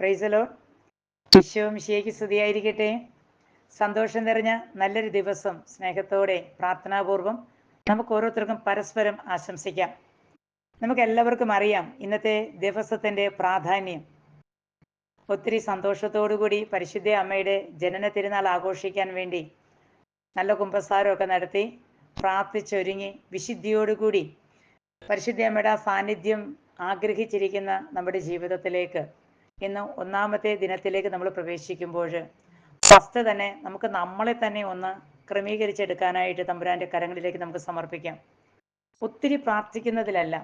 പ്രൈസലോ വിശ്വം ശിയയ്ക്ക് സ്തുതിയായിരിക്കട്ടെ. സന്തോഷം നിറഞ്ഞ നല്ലൊരു ദിവസം സ്നേഹത്തോടെ പ്രാർത്ഥനാപൂർവം നമുക്ക് ഓരോരുത്തർക്കും പരസ്പരം ആശംസിക്കാം. നമുക്ക് എല്ലാവർക്കും അറിയാം ഇന്നത്തെ ദിവസത്തിന്റെ പ്രാധാന്യം. ഒത്തിരി സന്തോഷത്തോടുകൂടി പരിശുദ്ധ അമ്മയുടെ ജനന തിരുനാൾ ആഘോഷിക്കാൻ വേണ്ടി നല്ല കുമ്പസാരമൊക്കെ നടത്തി പ്രാർത്ഥിച്ചൊരുങ്ങി വിശുദ്ധിയോടുകൂടി പരിശുദ്ധ അമ്മയുടെ ആ സാന്നിധ്യം ആഗ്രഹിച്ചിരിക്കുന്ന നമ്മുടെ ജീവിതത്തിലേക്ക് ഇന്ന് ഒന്നാമത്തെ ദിനത്തിലേക്ക് നമ്മൾ പ്രവേശിക്കുമ്പോൾ ഫസ്റ്റ് തന്നെ നമുക്ക് നമ്മളെ തന്നെ ഒന്ന് ക്രമീകരിച്ചെടുക്കാനായിട്ട് തമ്പുരാന്റെ കരങ്ങളിലേക്ക് നമുക്ക് സമർപ്പിക്കാം. ഒത്തിരി പ്രാർത്ഥിക്കുന്നതിലല്ല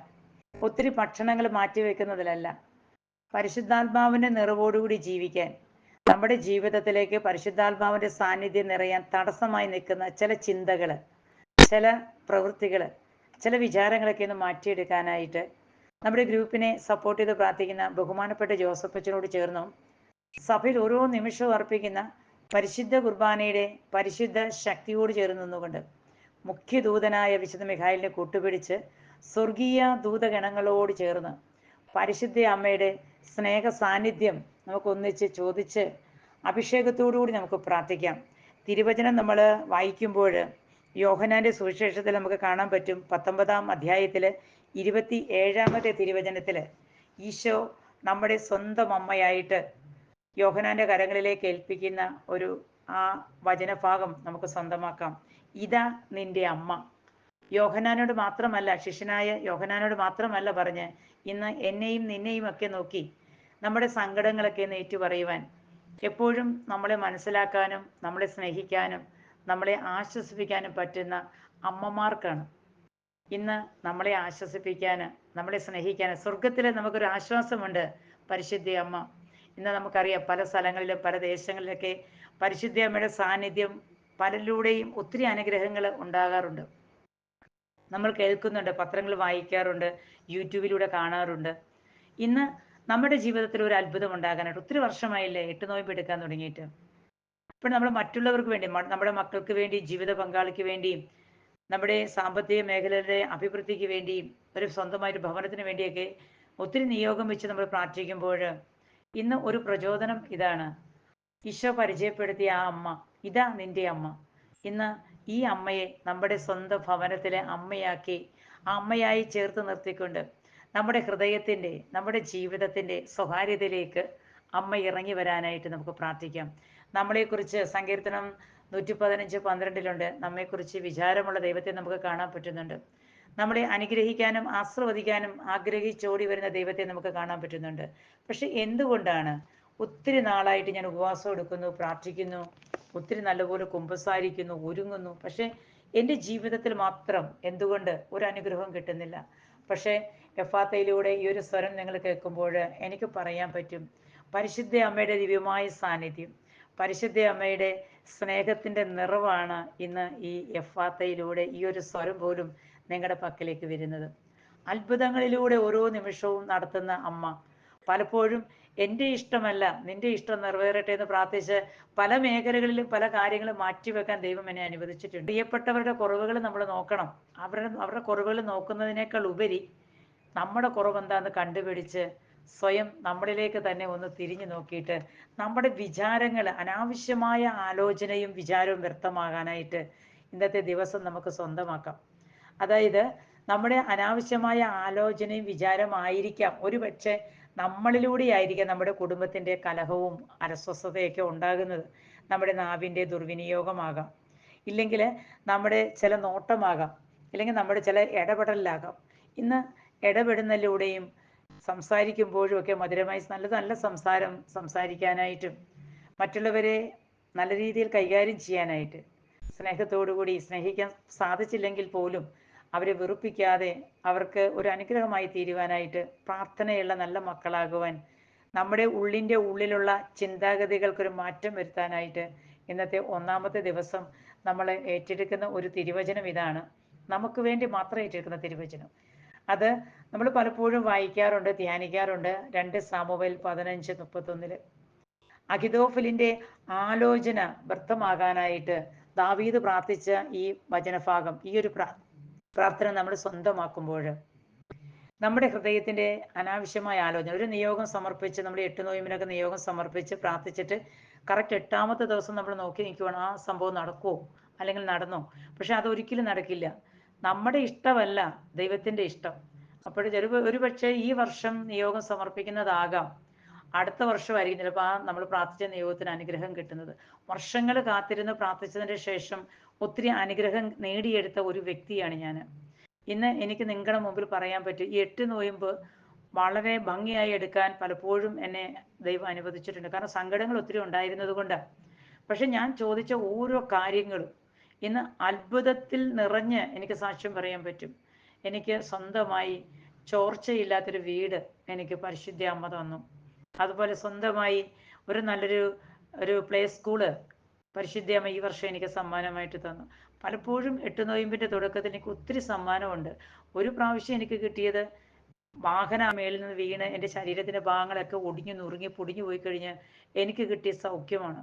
ഒത്തിരി ഭക്ഷണങ്ങൾ മാറ്റിവെക്കുന്നതിലല്ല പരിശുദ്ധാത്മാവിന്റെ നിറവോടുകൂടി ജീവിക്കാൻ നമ്മുടെ ജീവിതത്തിലേക്ക് പരിശുദ്ധാത്മാവിന്റെ സാന്നിധ്യം നിറയാൻ തടസ്സമായി നിൽക്കുന്ന ചില ചിന്തകൾ ചില പ്രവൃത്തികൾ ചില വിചാരങ്ങളൊക്കെ ഒന്ന് മാറ്റിയെടുക്കാനായിട്ട് നമ്മുടെ ഗ്രൂപ്പിനെ സപ്പോർട്ട് ചെയ്ത് പ്രാർത്ഥിക്കുന്ന ബഹുമാനപ്പെട്ട ജോസഫ് അച്ഛനോട് ചേർന്നും. സഭയിൽ ഓരോ നിമിഷവും അർപ്പിക്കുന്ന പരിശുദ്ധ കുർബാനയുടെ പരിശുദ്ധ ശക്തിയോട് ചേർന്ന് നിന്നുകൊണ്ട് മുഖ്യദൂതനായ വിശുദ്ധ മിഖായിലിനെ കൂട്ടുപിടിച്ച് സ്വർഗീയ ദൂതഗണങ്ങളോട് ചേർന്ന് പരിശുദ്ധ അമ്മയുടെ സ്നേഹ സാന്നിധ്യം നമുക്ക് ഒന്നിച്ച് ചോദിച്ച് അഭിഷേകത്തോടുകൂടി നമുക്ക് പ്രാർത്ഥിക്കാം. തിരുവചനം നമ്മൾ വായിക്കുമ്പോൾ യോഹനാന്റെ സുവിശേഷത്തിൽ നമുക്ക് കാണാൻ പറ്റും പത്തൊമ്പതാം അധ്യായത്തിൽ ഇരുപത്തി ഏഴാമത്തെ തിരുവചനത്തിൽ ഈശോ നമ്മുടെ സ്വന്തം അമ്മയായിട്ട് യോഹനാന്റെ കരങ്ങളിലേക്ക് ഏൽപ്പിക്കുന്ന ഒരു ആ വചനഭാഗം നമുക്ക് സ്വന്തമാക്കാം. ഇതാ നിന്റെ അമ്മ. യോഹനാനോട് മാത്രമല്ല ശിഷ്യനായ യോഹനാനോട് മാത്രമല്ല പറഞ്ഞ് ഇന്ന് എന്നെയും നിന്നെയും ഒക്കെ നോക്കി നമ്മുടെ സങ്കടങ്ങളൊക്കെ നേറ്റു പറയുവാൻ എപ്പോഴും നമ്മളെ മനസ്സിലാക്കാനും നമ്മളെ സ്നേഹിക്കാനും നമ്മളെ ആശ്വസിപ്പിക്കാനും പറ്റുന്ന അമ്മമാർക്കാണ് ഇന്ന് നമ്മളെ ആശ്വസിപ്പിക്കാൻ നമ്മളെ സ്നേഹിക്കാൻ സ്വർഗത്തിൽ നമുക്കൊരു ആശ്വാസമുണ്ട്. പരിശുദ്ധി അമ്മ. ഇന്ന് നമുക്കറിയാം പല സ്ഥലങ്ങളിലും പല ദേശങ്ങളിലൊക്കെ പരിശുദ്ധി അമ്മയുടെ സാന്നിധ്യം പലരിലൂടെയും ഒത്തിരി അനുഗ്രഹങ്ങൾ ഉണ്ടാകാറുണ്ട്. നമ്മൾ കേൾക്കുന്നുണ്ട് പത്രങ്ങൾ വായിക്കാറുണ്ട് യൂട്യൂബിലൂടെ കാണാറുണ്ട്. ഇന്ന് നമ്മുടെ ജീവിതത്തിൽ ഒരു അത്ഭുതം ഉണ്ടാകാനായിട്ട് ഒത്തിരി വർഷമായില്ലേ എട്ട് നോയമ്പ് എടുക്കാൻ തുടങ്ങിയിട്ട്. അപ്പോൾ നമ്മൾ മറ്റുള്ളവർക്ക് വേണ്ടി നമ്മുടെ മക്കൾക്ക് വേണ്ടി ജീവിത പങ്കാളിക്ക് വേണ്ടിയും നമ്മുടെ സാമ്പത്തിക മേഖലയുടെ അഭിവൃദ്ധിക്ക് വേണ്ടിയും ഒരു സ്വന്തമായിട്ട് ഭവനത്തിന് വേണ്ടിയൊക്കെ ഒത്തിരി നിയോഗം വെച്ച് നമ്മൾ പ്രാർത്ഥിക്കുമ്പോൾ ഇന്ന് ഒരു പ്രചോദനം ഇതാണ്. ഈശോ പരിചയപ്പെടുത്തിയ ആ അമ്മ ഇതാ നിന്റെ അമ്മ. ഇന്ന് ഈ അമ്മയെ നമ്മുടെ സ്വന്തം ഭവനത്തിലെ അമ്മയാക്കി ആ അമ്മയായി ചേർത്ത് നിർത്തിക്കൊണ്ട് നമ്മുടെ ഹൃദയത്തിന്റെ നമ്മുടെ ജീവിതത്തിന്റെ സ്വകാര്യതയിലേക്ക് അമ്മ ഇറങ്ങി വരാനായിട്ട് നമുക്ക് പ്രാർത്ഥിക്കാം. നമ്മളെക്കുറിച്ച് സങ്കീർത്തനം നൂറ്റി പതിനഞ്ച് പന്ത്രണ്ടിലുണ്ട്. നമ്മെക്കുറിച്ച് വിചാരമുള്ള ദൈവത്തെ നമുക്ക് കാണാൻ പറ്റുന്നുണ്ട്. നമ്മളെ അനുഗ്രഹിക്കാനും ആസ്വദിക്കാനും ആഗ്രഹിച്ചോടി വരുന്ന ദൈവത്തെ നമുക്ക് കാണാൻ പറ്റുന്നുണ്ട്. പക്ഷെ എന്തുകൊണ്ടാണ്? ഒത്തിരി നാളായിട്ട് ഞാൻ ഉപവാസം എടുക്കുന്നു പ്രാർത്ഥിക്കുന്നു ഒത്തിരി നല്ലപോലെ കുമ്പസാരിക്കുന്നു ഒരുങ്ങുന്നു. പക്ഷെ എന്റെ ജീവിതത്തിൽ മാത്രം എന്തുകൊണ്ട് ഒരു അനുഗ്രഹം കിട്ടുന്നില്ല? പക്ഷേ എഫാത്തയിലൂടെ ഈ ഒരു സ്വരം നിങ്ങൾ കേൾക്കുമ്പോൾ എനിക്ക് പറയാൻ പറ്റും. പരിശുദ്ധ അമ്മയുടെ ദിവ്യമായ സാന്നിധ്യം പരിശുദ്ധ അമ്മയുടെ സ്നേഹത്തിന്റെ നിറവാണ് ഇന്ന് ഈ എഫാത്തയിലൂടെ ഈ ഒരു സ്വരം പോലും നിങ്ങളുടെ പക്കലേക്ക് വരുന്നത്. അത്ഭുതങ്ങളിലൂടെ ഓരോ നിമിഷവും നടത്തുന്ന അമ്മ. പലപ്പോഴും എന്റെ ഇഷ്ടമല്ല നിന്റെ ഇഷ്ടം നിറവേറട്ടെ എന്ന് പ്രാർത്ഥിച്ച് പല മേഖലകളിലും പല കാര്യങ്ങളും മാറ്റിവെക്കാൻ ദൈവം എന്നെ അനുവദിച്ചിട്ടുണ്ട്. പ്രിയപ്പെട്ടവരുടെ കുറവുകൾ നമ്മൾ നോക്കണം. അവരുടെ അവരുടെ കുറവുകൾ നോക്കുന്നതിനേക്കാൾ ഉപരി നമ്മുടെ കുറവ് കണ്ടുപിടിച്ച് സ്വയം നമ്മളിലേക്ക് തന്നെ ഒന്ന് തിരിഞ്ഞു നോക്കിയിട്ട് നമ്മുടെ വിചാരങ്ങൾ അനാവശ്യമായ ആലോചനയും വിചാരവും വ്യക്തമാകാനായിട്ട് ഇന്നത്തെ ദിവസം നമുക്ക് സ്വന്തമാക്കാം. അതായത് നമ്മുടെ അനാവശ്യമായ ആലോചനയും വിചാരമായിരിക്കാം ഒരു പക്ഷേ നമ്മളിലൂടെ ആയിരിക്കാം നമ്മുടെ കുടുംബത്തിന്റെ കലഹവും അരസ്വസ്ഥതയൊക്കെ ഉണ്ടാകുന്നത്. നമ്മുടെ നാവിന്റെ ദുർവിനിയോഗമാകാം. ഇല്ലെങ്കിൽ നമ്മുടെ ചില നോട്ടമാകാം. ഇല്ലെങ്കിൽ നമ്മുടെ ചില ഇടപെടലിലാകാം. ഇന്ന് ഇടപെടുന്നതിലൂടെയും സംസാരിക്കുമ്പോഴും ഒക്കെ മധുരമായി നല്ല നല്ല സംസാരം സംസാരിക്കാനായിട്ടും മറ്റുള്ളവരെ നല്ല രീതിയിൽ കൈകാര്യം ചെയ്യാനായിട്ട് സ്നേഹത്തോടുകൂടി സ്നേഹിക്കാൻ സാധിച്ചില്ലെങ്കിൽ പോലും അവരെ വെറുപ്പിക്കാതെ അവർക്ക് ഒരു അനുഗ്രഹമായി തീരുവാനായിട്ട് പ്രാർത്ഥനയുള്ള നല്ല മക്കളാകുവാൻ നമ്മുടെ ഉള്ളിന്റെ ഉള്ളിലുള്ള ചിന്താഗതികൾക്കൊരു മാറ്റം വരുത്താനായിട്ട് ഇന്നത്തെ ഒന്നാമത്തെ ദിവസം നമ്മൾ ഏറ്റെടുക്കുന്ന ഒരു തിരുവചനം ഇതാണ്. നമുക്ക് വേണ്ടി മാത്രം ഏറ്റെടുക്കുന്ന തിരുവചനം. അത് നമ്മൾ പലപ്പോഴും വായിക്കാറുണ്ട് ധ്യാനിക്കാറുണ്ട്. രണ്ട് സാമുവേൽ പതിനഞ്ച് മുപ്പത്തൊന്നിൽ. അഹിതോഫലിന്റെ ആലോചന വ്യക്തമാകാനായിട്ട് ദാവീദ് പ്രാർത്ഥിച്ച ഈ വചനഭാഗം ഈ ഒരു പ്രാർത്ഥന നമ്മൾ സ്വന്തമാക്കുമ്പോൾ നമ്മുടെ ഹൃദയത്തിന്റെ അനാവശ്യമായ ആലോചന ഒരു നിയോഗം സമർപ്പിച്ച് നമ്മൾ എട്ട് നോയിമിനൊക്കെ നിയോഗം സമർപ്പിച്ച് പ്രാർത്ഥിച്ചിട്ട് കറക്റ്റ് എട്ടാമത്തെ ദിവസം നമ്മൾ നോക്കി നിൽക്കുവാണ് ആ സംഭവം നടക്കുമോ അല്ലെങ്കിൽ നടന്നോ? പക്ഷെ അതൊരിക്കലും നടക്കില്ല. നമ്മുടെ ഇഷ്ടമല്ല ദൈവത്തിന്റെ ഇഷ്ടം. അപ്പോൾ ഒരു ഒരു പക്ഷേ ഈ വർഷം നിയോഗം സമർപ്പിക്കുന്നതാകാം. അടുത്ത വർഷമായിരിക്കും ചിലപ്പോൾ ആ നമ്മൾ പ്രാർത്ഥിച്ച നിയോഗത്തിന് അനുഗ്രഹം കിട്ടുന്നത്. വർഷങ്ങൾ കാത്തിരുന്ന് പ്രാർത്ഥിച്ചതിന് ശേഷം ഒത്തിരി അനുഗ്രഹം നേടിയെടുത്ത ഒരു വ്യക്തിയാണ് ഞാൻ ഇന്ന് എനിക്ക് നിങ്ങളുടെ മുമ്പിൽ പറയാൻ പറ്റും ഈ എട്ട് നോയമ്പ് വളരെ ഭംഗിയായി എടുക്കാൻ പലപ്പോഴും എന്നെ ദൈവം അനുവദിച്ചിട്ടുണ്ട്. കാരണം സങ്കടങ്ങൾ ഒത്തിരി ഉണ്ടായിരുന്നത് കൊണ്ട്. പക്ഷെ ഞാൻ ചോദിച്ച ഓരോ കാര്യങ്ങളും ഇന്ന് അത്ഭുതത്തിൽ നിറഞ്ഞ് എനിക്ക് സാക്ഷ്യം പറയാൻ പറ്റും. എനിക്ക് സ്വന്തമായി ചോർച്ചയില്ലാത്തൊരു വീട് എനിക്ക് പരിശുദ്ധ അമ്മ തന്നു. അതുപോലെ സ്വന്തമായി ഒരു നല്ലൊരു ഒരു പ്ലേ സ്കൂൾ പരിശുദ്ധ അമ്മ ഈ വർഷം എനിക്ക് സമ്മാനമായിട്ട് തന്നു. പലപ്പോഴും എട്ട് നോയമ്പിന്റെ തുടക്കത്തിൽ എനിക്ക് ഒത്തിരി സമ്മാനമുണ്ട്. ഒരു പ്രാവശ്യം എനിക്ക് കിട്ടിയത് വാഹന മേളിൽ നിന്ന് വീണ് എന്റെ ശരീരത്തിന്റെ ഭാഗങ്ങളൊക്കെ ഒടിഞ്ഞു നുറുങ്ങി പൊടിഞ്ഞു പോയി കഴിഞ്ഞ് എനിക്ക് കിട്ടിയ സൗഖ്യമാണ്.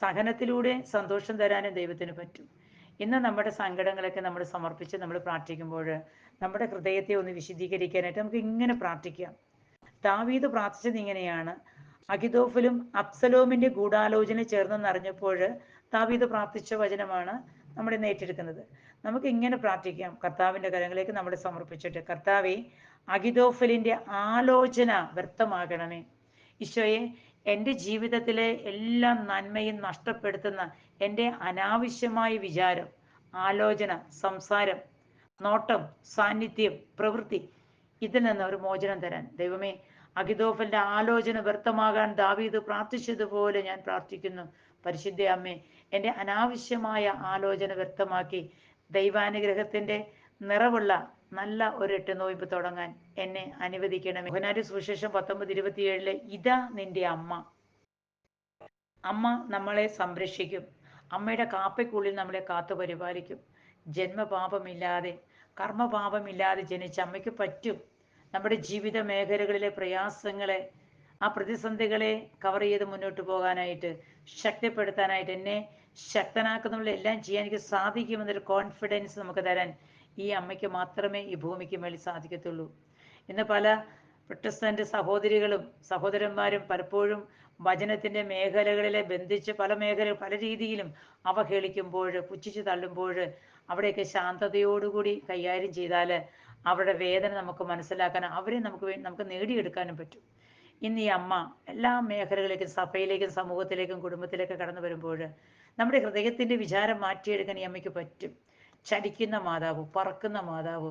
സഹനത്തിലൂടെ സന്തോഷം തരാനും ദൈവത്തിന് പറ്റും. ഇന്ന് നമ്മുടെ സങ്കടങ്ങളൊക്കെ നമ്മൾ സമർപ്പിച്ച് നമ്മൾ പ്രാർത്ഥിക്കുമ്പോൾ നമ്മുടെ ഹൃദയത്തെ ഒന്ന് വിശദീകരിക്കാനായിട്ട് നമുക്ക് ഇങ്ങനെ പ്രാർത്ഥിക്കാം. ദാവീദ് പ്രാർത്ഥിച്ചത് ഇങ്ങനെയാണ്. അഖിതോഫലും അബ്സലോമിന്റെ ഗൂഢാലോചന ചേർന്നെന്നറിഞ്ഞപ്പോൾ ദാവീദ് പ്രാർത്ഥിച്ച വചനമാണ് നമ്മൾ ഇന്ന് ഏറ്റെടുക്കുന്നത്. നമുക്ക് ഇങ്ങനെ പ്രാർത്ഥിക്കാം. കർത്താവിന്റെ കരങ്ങളിലേക്ക് നമ്മൾ സമർപ്പിച്ചിട്ട് കർത്താവെ അഖിതോഫലിന്റെ ആലോചന വ്യക്തമാകണമേ. ഈശോയെ എന്റെ ജീവിതത്തിലെ എല്ലാ നന്മയും നഷ്ടപ്പെടുത്തുന്ന എന്റെ അനാവശ്യമായ വിചാരം ആലോചന സംസാരം നോട്ടം സാന്നിധ്യം പ്രവൃത്തി ഇതിൽ നിന്ന് ഒരു മോചനം തരാൻ. ദൈവമേ അഖിതോഫലിന്റെ ആലോചന വ്യർത്ഥമാകാൻ ദാവീദ് പ്രാർത്ഥിച്ചതുപോലെ ഞാൻ പ്രാർത്ഥിക്കുന്നു. പരിശുദ്ധ അമ്മേ എന്റെ അനാവശ്യമായ ആലോചന വ്യക്തമാക്കി ദൈവാനുഗ്രഹത്തിന്റെ നിറവുള്ള നല്ല ഒരു എട്ട് നോയിമ്പ് തുടങ്ങാൻ എന്നെ അനുവദിക്കണമേ. മോഹനാരി സുവിശേഷം പത്തൊമ്പത് ഇരുപത്തിയേഴിലെ ഇതാ നിന്റെ അമ്മ. അമ്മ നമ്മളെ സംരക്ഷിക്കും. അമ്മയുടെ കാപ്പയ്ക്കുള്ളിൽ നമ്മളെ കാത്തു പരിപാലിക്കും. ജന്മപാപമില്ലാതെ കർമ്മപാപമില്ലാതെ ജനിച്ച അമ്മയ്ക്ക് പറ്റും. നമ്മുടെ ജീവിത മേഖലകളിലെ പ്രയാസങ്ങളെ ആ പ്രതിസന്ധികളെ കവർ ചെയ്ത് മുന്നോട്ട് പോകാനായിട്ട് ശക്തിപ്പെടുത്താനായിട്ട് എന്നെ ശക്തനാക്കുന്നുള്ള എല്ലാം ചെയ്യാൻ എനിക്ക് സാധിക്കുമെന്നൊരു കോൺഫിഡൻസ് നമുക്ക് തരാൻ ഈ അമ്മയ്ക്ക് മാത്രമേ ഈ ഭൂമിക്ക് മേളിൽ സാധിക്കത്തുള്ളൂ. ഇന്ന് പല പ്രൊട്ടസ്റ്റന്റ് സഹോദരികളും സഹോദരന്മാരും പലപ്പോഴും വചനത്തിന്റെ മേഖലകളിലെ ബന്ധിച്ച് പല മേഖല പല രീതിയിലും അവഹേളിക്കുമ്പോൾ പുച്ഛിച്ച് തള്ളുമ്പോൾ അവിടെയൊക്കെ ശാന്തതയോടുകൂടി കൈകാര്യം ചെയ്താൽ അവരുടെ വേദന നമുക്ക് മനസ്സിലാക്കാനും അവരെ നമുക്ക് നമുക്ക് നേടിയെടുക്കാനും പറ്റും. ഇന്ന് ഈ അമ്മ എല്ലാ മേഖലകളിലേക്കും സഭയിലേക്കും സമൂഹത്തിലേക്കും കുടുംബത്തിലേക്കും കടന്നു വരുമ്പോൾ നമ്മുടെ ഹൃദയത്തിന്റെ വിചാരം മാറ്റിയെടുക്കാൻ ഈ അമ്മയ്ക്ക് പറ്റും. ചലിക്കുന്ന മാതാവ് പറക്കുന്ന മാതാവ്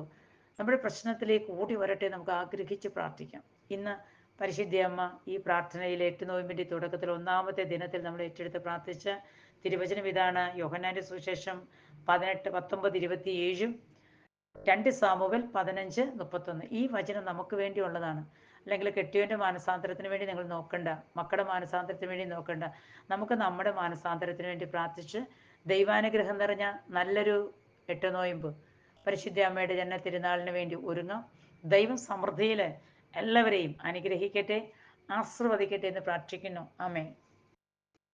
നമ്മുടെ പ്രശ്നത്തിലേക്ക് ഓടി വരട്ടെ നമുക്ക് ആഗ്രഹിച്ച് പ്രാർത്ഥിക്കാം. ഇന്ന് പരിശുദ്ധ അമ്മ ഈ പ്രാർത്ഥനയിൽ എട്ട് നോയമ്പിന്റെ തുടക്കത്തിൽ ഒന്നാമത്തെ ദിനത്തിൽ നമ്മൾ ഏറ്റെടുത്ത് പ്രാർത്ഥിച്ച തിരുവചനം ഇതാണ്. യോഹനാന്റെ സുശേഷം പതിനെട്ട് പത്തൊമ്പത് ഇരുപത്തി ഏഴും രണ്ട് സാമുവൽ പതിനഞ്ച് മുപ്പത്തൊന്ന്. ഈ വചനം നമുക്ക് വേണ്ടിയുള്ളതാണ്. അല്ലെങ്കിൽ കെട്ടിയവന്റെ മാനസാന്തരത്തിന് വേണ്ടി നിങ്ങൾ നോക്കണ്ട. മക്കളുടെ മാനസാന്തരത്തിന് വേണ്ടി നോക്കണ്ട. നമുക്ക് നമ്മുടെ മാനസാന്തരത്തിന് വേണ്ടി പ്രാർത്ഥിച്ച് ദൈവാനുഗ്രഹം നിറഞ്ഞ നല്ലൊരു എട്ട് നോയമ്പ്. പരിശുദ്ധ അമ്മയുടെ ജന്മ തിരുനാളിന് വേണ്ടി ഒരുങ്ങാം. ദൈവം സമൃദ്ധിയിൽ എല്ലാവരെയും അനുഗ്രഹിക്കട്ടെ ആശീർവദിക്കട്ടെ എന്ന് പ്രാർത്ഥിക്കുന്നു. അമേ